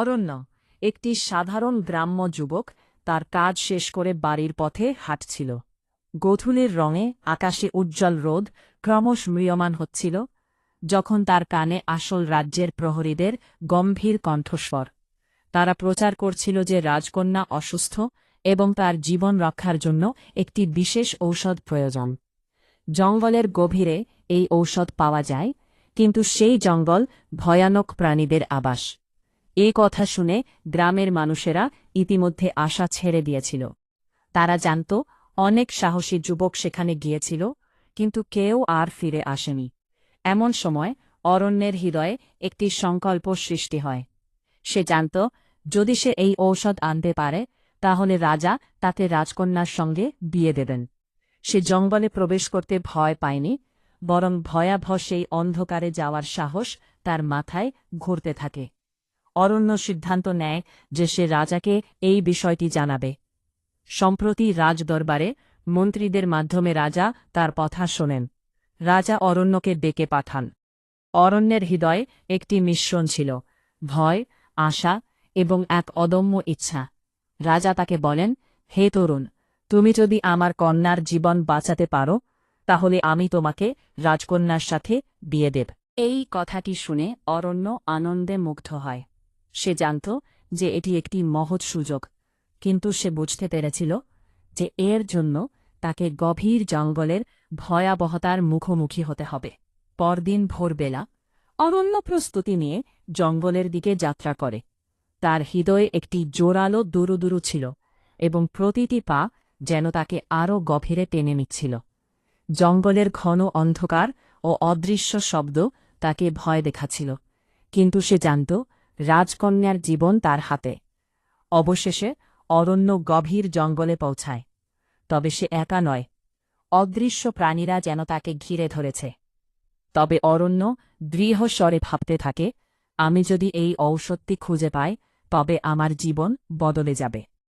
অরণ্য, একটি সাধারণ গ্রাম্য যুবক তার কাজ শেষ করে বাড়ির পথে হাঁটছিল। গোধূলির রঙে আকাশে উজ্জ্বল রোদ ক্রমশ ম্রিয়মান হচ্ছিল, যখন তার কানে আসল রাজ্যের প্রহরীদের গম্ভীর কণ্ঠস্বর। তারা প্রচার করছিল যে রাজকন্যা অসুস্থ এবং তার জীবন রক্ষার জন্য একটি বিশেষ ঔষধ প্রয়োজন। জঙ্গলের গভীরে এই ঔষধ পাওয়া যায়, কিন্তু সেই জঙ্গল ভয়ানক প্রাণীদের আবাস। এ কথা শুনে গ্রামের মানুষেরা ইতিমধ্যে আশা ছেড়ে দিয়েছিল। তারা জানত, অনেক সাহসী যুবক সেখানে গিয়েছিল, কিন্তু কেউ আর ফিরে আসেনি। এমন সময় অরণ্যের হৃদয়ে একটি সংকল্প সৃষ্টি হয়। সে জানত, যদি সে এই ঔষধ আনতে পারে, তাহলে রাজা তাতে রাজকন্যার সঙ্গে বিয়ে দেবেন। সে জঙ্গলে প্রবেশ করতে ভয় পায়নি, বরং ভয়াবহ সেই অন্ধকারে যাওয়ার সাহস তার মাথায় ঘুরতে থাকে। অরণ্য সিদ্ধান্ত নেয় যে সে রাজাকে এই বিষয়টি জানাবে। সম্প্রতি রাজদরবারে মন্ত্রীদের মাধ্যমে রাজা তার কথা শোনেন। রাজা অরণ্যকে ডেকে পাঠান। অরণ্যের হৃদয়ে একটি মিশ্রণ ছিল, ভয়, আশা এবং এক অদম্য ইচ্ছা। রাজা তাকে বলেন, হে তরুণ, তুমি যদি আমার কন্যার জীবন বাঁচাতে পারো, তাহলে আমি তোমাকে রাজকন্যার সাথে বিয়ে দেব। এই কথাটি শুনে অরণ্য আনন্দে মুগ্ধ হয়। সে জানত যে এটি একটি মহৎ সুযোগ, কিন্তু সে বুঝতে পেরেছিল যে এর জন্য তাকে গভীর জঙ্গলের ভয়াবহতার মুখোমুখি হতে হবে। পরদিন ভোরবেলা অরণ্য প্রস্তুতি নিয়ে জঙ্গলের দিকে যাত্রা করে। তার হৃদয়ে একটি জোরালো দুরুদুরু ছিল এবং প্রতিটি পা যেন তাকে আরও গভীরে টেনে নিচ্ছিল। জঙ্গলের ঘন অন্ধকার ও অদৃশ্য শব্দ তাকে ভয় দেখাচ্ছিল, কিন্তু সে জানত রাজকন্যার জীবন তার হাতে। অবশেষে অরণ্য গভীর জঙ্গলে পৌঁছায়। তবে সে একা নয়। অদৃশ্য প্রাণীরা যেন তাকে ঘিরে ধরেছে। তবে অরণ্য দৃঢ় স্বরে ভাবতে থাকে, আমি যদি এই ঔষধটি খুঁজে পাই, তবে আমার জীবন বদলে যাবে।